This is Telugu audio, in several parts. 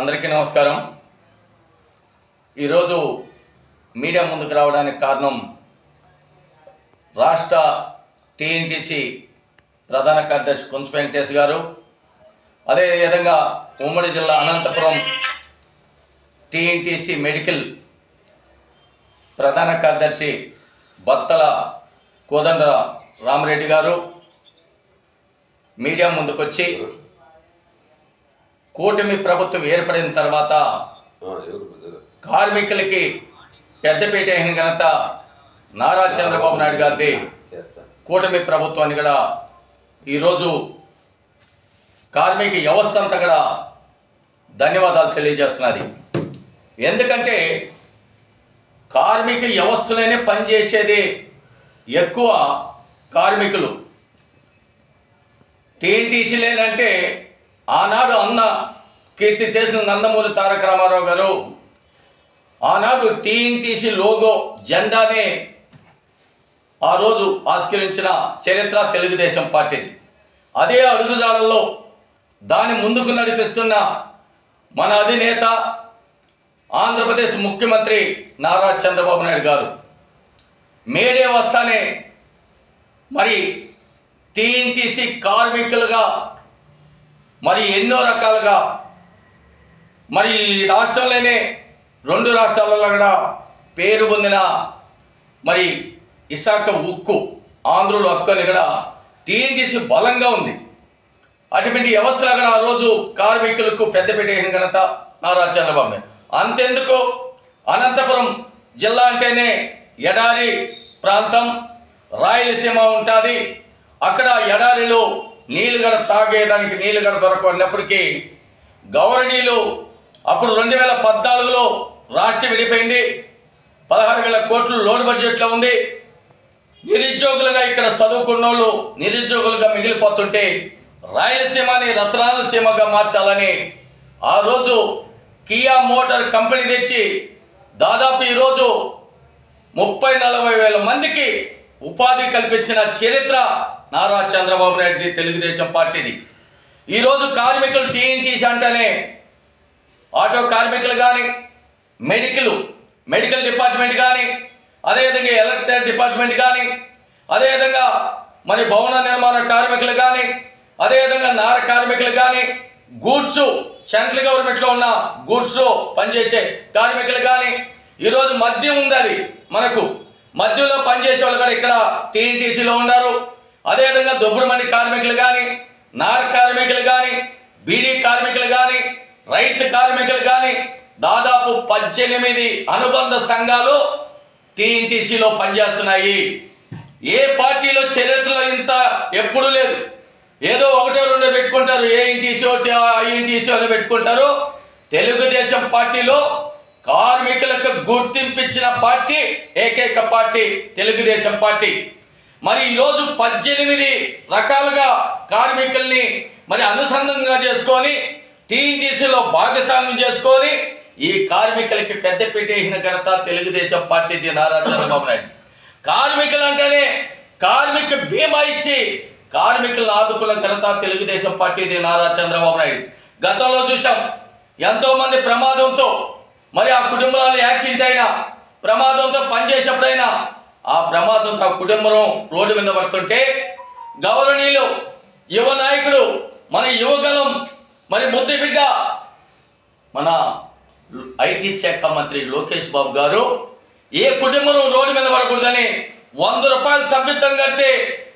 అందరికీ నమస్కారం. ఈరోజు మీడియా ముందుకు రావడానికి కారణం రాష్ట్ర టీఎన్టీసీ ప్రధాన కార్యదర్శి కుంచ వెంకటేష్ గారు. అదేవిధంగా ఉమ్మడి జిల్లా అనంతపురం టీఎన్టీసీ మెడికల్ ప్రధాన కార్యదర్శి బత్తల కోదండ రామరెడ్డి గారు. మీడియా ముందుకొచ్చి కూటమి ప్రభుత్వం ఏర్పడిన తర్వాత? కార్మికులకి పెద్దపీట అయిన ఘనత నారా చంద్రబాబు నాయుడు గారిది. కూటమి ప్రభుత్వాన్ని కూడా ఈరోజు కార్మిక వ్యవస్థ అంతా కూడా ధన్యవాదాలు తెలియజేస్తున్నది. ఎందుకంటే కార్మిక వ్యవస్థలోనే పనిచేసేది ఎక్కువ కార్మికులు. టీఎన్టీసీ లేనంటే ఆనాడు అన్న కీర్తి చేసిన నందమూరి తారక రామారావు గారు ఆనాడు టీఎన్టీసీ లోగో జెండానే ఆ రోజు ఆస్కరించిన చరిత్ర తెలుగుదేశం పార్టీది. అదే అడుగుజాడల్లో దాని ముందుకు నడిపిస్తున్న మన అధినేత ఆంధ్రప్రదేశ్ ముఖ్యమంత్రి నారా చంద్రబాబు నాయుడు గారు. మేడే వస్తానే మరి టీఎన్టీసీ కార్మికులుగా మరి ఎన్నో రకాలుగా మరి ఈ రాష్ట్రంలోనే రెండు రాష్ట్రాలలో కూడా పేరు పొందిన మరి ఇసాక ఉక్కు ఆంధ్రుల హక్కు అని కూడా టీఎన్టీసీ బలంగా ఉంది. అటువంటి వ్యవస్థలు కూడా ఆ రోజు కార్మికులకు పెద్ద పెట్టేసిన ఘనత నారా చంద్రబాబు నాయుడు. అంతెందుకు? అనంతపురం జిల్లా అంటేనే ఎడారి ప్రాంతం రాయలసీమ ఉంటుంది. అక్కడ ఎడారిలో నీళ్ళు గడ తాగేదానికి నీళ్ళు గడ దొరకబడినప్పటికీ గౌరవనీయులు అప్పుడు రెండు వేల పద్నాలుగులో రాష్ట్రం విడిపోయింది. పదహారు వేల కోట్లు లోన్ బడ్జెట్లో ఉంది. నిరుద్యోగులుగా ఇక్కడ చదువుకున్న వాళ్ళు నిరుద్యోగులుగా మిగిలిపోతుంటే రాయలసీమని రత్నాలసీమగా మార్చాలని ఆ రోజు కియా మోటార్ కంపెనీ తెచ్చి దాదాపు ఈరోజు ముప్పై నలభై వేల మందికి ఉపాధి కల్పించిన చరిత్ర నారా చంద్రబాబు నాయుడుది తెలుగుదేశం పార్టీది. ఈరోజు కార్మికులు టీఎన్టీసీ అంటేనే ఆటో కార్మికులు కానీ మెడికల్ మెడికల్ డిపార్ట్మెంట్ కానీ అదేవిధంగా ఎలక్ట్రిక్ డిపార్ట్మెంట్ కానీ అదేవిధంగా మరి భవన నిర్మాణ కార్మికులు కానీ అదేవిధంగా నార కార్మికులు కానీ గూడ్స్ సెంట్రల్ గవర్నమెంట్లో ఉన్న గూడ్స్లో పనిచేసే కార్మికులు కానీ ఈరోజు మద్యం ఉంది అది మనకు. మధ్యలో పనిచేసే వాళ్ళు కూడా ఇక్కడ టీఎన్టీసీలో ఉన్నారు. అదేవిధంగా దొబ్బుడుమండి కార్మికులు కానీ నార్ కార్మికులు కానీ బీడీ కార్మికులు కానీ రైతు కార్మికులు కానీ దాదాపు పద్దెనిమిది అనుబంధ సంఘాలు టీఎన్టీసీలో పనిచేస్తున్నాయి. ఏ పార్టీలో చరిత్రలో ఇంత ఎప్పుడూ లేదు. ఏదో ఒకటో రెండో పెట్టుకుంటారు. ఏఎన్టీసీ ఐఎన్టీసీ అని పెట్టుకుంటారు. తెలుగుదేశం పార్టీలో కార్మికులకు గుర్తింపించిన పార్టీ ఏకైక పార్టీ తెలుగుదేశం పార్టీ. మరి ఈరోజు పద్దెనిమిది రకాలుగా కార్మికుల్ని మరి అనుసంధానంగా చేసుకొని టీఎన్టీసీలో భాగస్వామ్యం చేసుకొని ఈ కార్మికులకి పెద్దపీట వేసిన ఘనత తెలుగుదేశం పార్టీది నారా చంద్రబాబు నాయుడు. కార్మికులు అంటేనే కార్మిక బీమా ఇచ్చి కార్మికులను ఆదుకున్న ఘనత తెలుగుదేశం పార్టీది నారా చంద్రబాబు నాయుడు. గతంలో చూసాం ఎంతోమంది ప్రమాదంతో మరి ఆ కుటుంబాలు యాక్సిడెంట్ అయినా ప్రమాదంతో పనిచేసేప్పుడైనా ఆ ప్రమాదంతో ఆ కుటుంబం రోడ్డు మీద పడుతుంటే గౌరవనీయులు యువ నాయకుడు మన యువగలం మరి ముద్దు బిడ్డ మన ఐటీ శాఖ మంత్రి లోకేష్ బాబు గారు ఏ కుటుంబం రోడ్డు మీద పడకూడదని వంద రూపాయలు సభ్యత్వం కడితే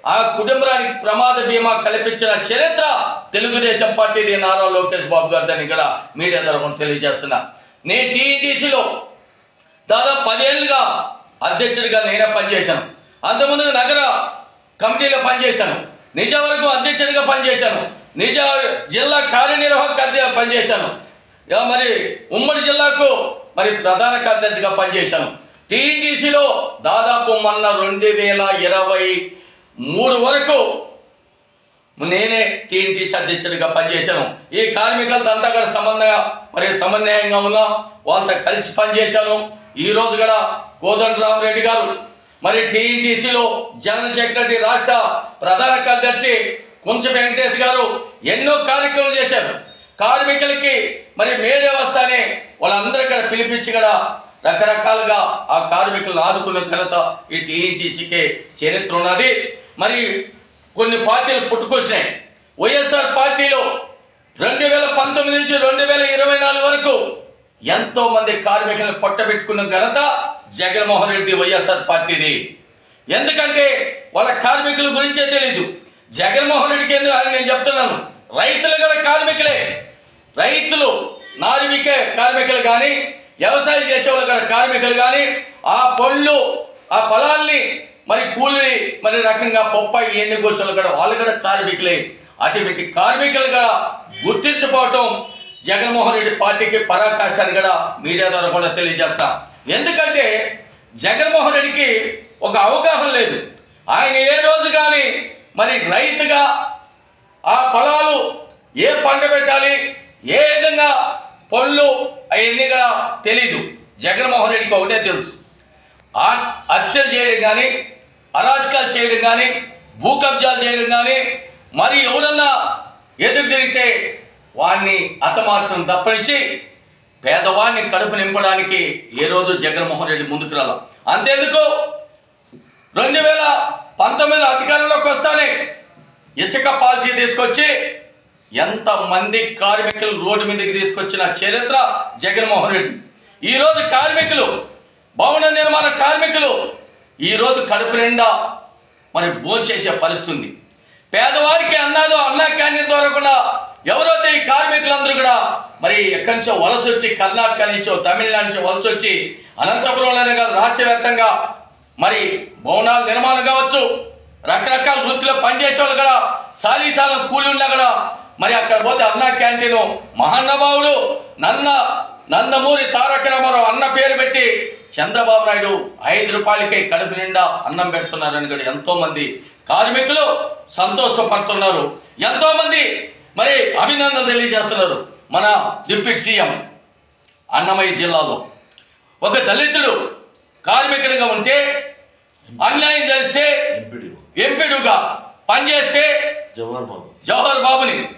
ఆ కుటుంబానికి ప్రమాద బీమా కల్పించిన చరిత్ర తెలుగుదేశం పార్టీది నారా లోకేష్ బాబు గారిదని ఇక్కడ మీడియా తరఫున తెలియజేస్తున్నా. నేను టీఈటీసీలో దాదాపు పదేళ్ళుగా అధ్యక్షుడిగా నేనే పనిచేశాను. అంతకుముందు నగర కమిటీలో పనిచేశాను. నిజవరకు అధ్యక్షుడిగా పనిచేశాను. నిజ జిల్లా కార్యనిర్వాహక అధ్యక్ష పనిచేశాను. ఇక మరి ఉమ్మడి జిల్లాకు మరి ప్రధాన కార్యదర్శిగా పనిచేశాను. టీటీసీలో దాదాపు మొన్న రెండు వేల ఇరవై మూడు వరకు నేనే టీఎన్టీసీ అధ్యక్షుడిగా పనిచేశాను. ఈ కార్మికులతో అంతా కూడా సంబంధంగా మరి సమన్వయంగా ఉన్నాం వాళ్ళతో కలిసి పనిచేశాను. ఈ రోజు కూడా కోదండ రెడ్డి గారు మరి టీఎన్టీసీలో జనరల్ సెక్రటరీ రాష్ట్ర ప్రధాన కార్యదర్శి కుంచ వెంకటేష్ గారు ఎన్నో కార్యక్రమాలు చేశారు. కార్మికులకి మరి మేడే వస్తానే వాళ్ళందరూ ఇక్కడ పిలిపించి కూడా రకరకాలుగా ఆ కార్మికులను ఆదుకున్న ఘనత ఈ టీఎన్టీసీకి చరిత్ర ఉన్నది. మరి కొన్ని పార్టీలు పుట్టుకొచ్చినాయి. వైఎస్ఆర్ పార్టీలో రెండు వేల పంతొమ్మిది నుంచి రెండు వేల ఇరవై నాలుగు వరకు ఎంతో మంది కార్మికులను పొట్టబెట్టుకున్న ఘనత జగన్మోహన్ రెడ్డి వైఎస్ఆర్ పార్టీది. ఎందుకంటే వాళ్ళ కార్మికుల గురించే తెలీదు. జగన్మోహన్ రెడ్డికి ఎందుకు అని నేను చెప్తున్నాను. రైతులు కూడా కార్మికులే. రైతులు నార్మిక కార్మికులు కానీ వ్యవసాయం చేసే వాళ్ళు కూడా కార్మికులు కానీ ఆ పళ్ళు ఆ పొలాల్ని మరి కూలి మరి రకంగా బొప్పాయి ఎన్ని గోషాలు కూడా వాళ్ళు కూడా కార్మికులే. అటువంటి కార్మికులు కూడా గుర్తించకపోవటం జగన్మోహన్ రెడ్డి పార్టీకి పరాకాష్టాన్ని కూడా మీడియా ద్వారా కూడా తెలియజేస్తాం. ఎందుకంటే జగన్మోహన్ రెడ్డికి ఒక అవగాహన లేదు. ఆయన ఏ రోజు కానీ మరి రైతుగా ఆ పొలాలు ఏ పంట పెట్టాలి ఏ విధంగా పళ్ళు అవన్నీ కూడా తెలీదు. జగన్మోహన్ రెడ్డికి ఒకటే తెలుసు. ఆ హత్యలు చేయడం కానీ అరాచకాలు చేయడం కానీ భూ కబ్జాలు చేయడం కానీ మరి ఎవరన్నా ఎదురు తిరిగితే వాడిని హతమార్చడం తప్పనిచ్చి పేదవాడిని కడుపు నింపడానికి ఏ రోజు జగన్మోహన్ రెడ్డి ముందుకు రాల. అంతేందుకు రెండు వేల పంతొమ్మిది అధికారంలోకి వస్తానే ఇసుక పాలసీ తీసుకొచ్చి ఎంతమంది కార్మికులు రోడ్డు మీదకి తీసుకొచ్చిన చరిత్ర జగన్మోహన్ రెడ్డి. ఈరోజు కార్మికులు భవన నిర్మాణ కార్మికులు ఈరోజు కడుపు నిండా మరి భోంచేసే పరిస్థితి ఉంది పేదవాడికి అన్నాదు అన్నా క్యాంటీన్ ద్వారా కూడా ఎవరైతే ఈ కార్మికులందరూ కూడా మరి ఎక్కడి నుంచో వలస వచ్చి కర్ణాటక నుంచో తమిళనాడు నుంచో వలస వచ్చి అనంతపురంలోనే కాదు రాష్ట్ర వ్యాప్తంగా మరి భవనాలు నిర్మాణం కావచ్చు రకరకాల వృత్తిలో పనిచేసే వాళ్ళు కూడా సాలీసాలం కూలి ఉన్నా కూడా మరి అక్కడ పోతే అన్న క్యాంటీన్ మహానుభావుడు నన్న నందమూరి తారక రామారావు అన్న పేరు పెట్టి చంద్రబాబు నాయుడు ఐదు రూపాయలకే కడుపు నిండా అన్నం పెడుతున్నారని కూడా ఎంతో మంది కార్మికులు సంతోషపడుతున్నారు. ఎంతో మంది మరి అభినందన తెలియజేస్తున్నారు. మన డిప్యూటీ సీఎం అన్నమయ్య జిల్లాలో. ఒక దళితుడు కార్మికుడిగా ఉంటే అన్యాయం చేస్తే ఎంపీడుగా. పనిచేస్తే జవహర్ బాబు. జవహర్ బాబుని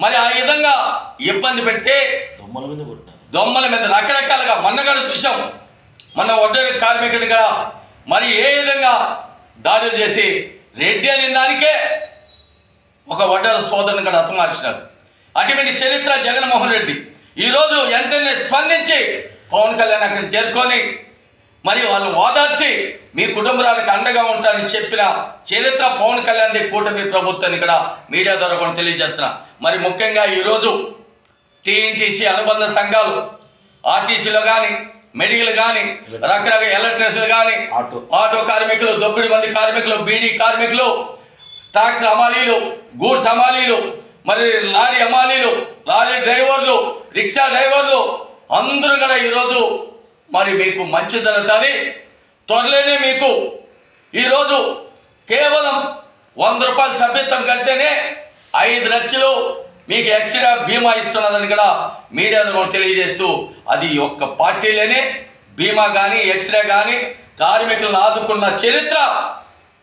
మరి ఆ విధంగా ఇబ్బంది పెడితే దొమ్మల మీద దొమ్మల మీద రకరకాలుగా మొన్నగాడు చూసాం మన ఒడ్డరి కార్మికుడిగా మరి ఏ విధంగా దాడులు చేసి రెడ్డి అనే దానికే ఒక ఒడ్డర సోదరుని కూడా హతమార్చినారు. అటువంటి చరిత్ర జగన్మోహన్ రెడ్డి ఈరోజు వెంటనే స్పందించి పవన్ కళ్యాణ్ అక్కడ చేరుకొని మరి వాళ్ళు ఓదార్చి మీ కుటుంబానికి అండగా ఉంటారని చెప్పిన చరిత్ర పవన్ కళ్యాణ్ది కూటమి ప్రభుత్వాన్ని ఇక్కడ మీడియా ద్వారా కూడా తెలియజేస్తున్నా. మరి ముఖ్యంగా ఈరోజు టీఎన్టీసీ అనుబంధ సంఘాలు ఆర్టీసీలో కానీ మెడికల్ కానీ రకరకాల ఎలక్ట్రిసిటీలు కానీ ఆటో. ఆటో కార్మికులు దొబ్బిడి మంది కార్మికులు బీడీ కార్మికులు ట్రాక్టర్ అమాలీలు గూడ్స్ అమాలీలు మరి లారీ అమాలీలు లారీ డ్రైవర్లు రిక్షా డ్రైవర్లు అందరూ కూడా ఈరోజు మరి మీకు మంచి జరుగుతుంది త్వరలోనే మీకు ఈరోజు కేవలం వంద రూపాయల సభ్యత్వం కడితేనే ఐదు లక్షలు మీకు ఎక్స్ట్రా బీమా ఇస్తున్నదని కూడా మీడియా ద్వారా తెలియజేస్తూ అది ఒక్క పార్టీలోనే బీమా కానీ ఎక్స్రే కానీ కార్మికులను ఆదుకున్న చరిత్ర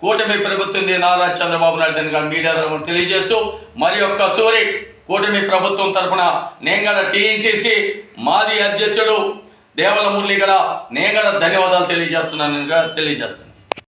కూటమి ప్రభుత్వం నారా చంద్రబాబు నాయుడు అని కూడా మీడియా తెలియజేస్తూ మరి ఒక్క సూరి కూటమి ప్రభుత్వం తరఫున నేను కూడా టీఎన్టీసీ మాది అధ్యక్షుడు దేవల మురళి కూడా నేను కూడా ధన్యవాదాలు తెలియజేస్తున్నాను కూడా తెలియజేస్తున్నాను.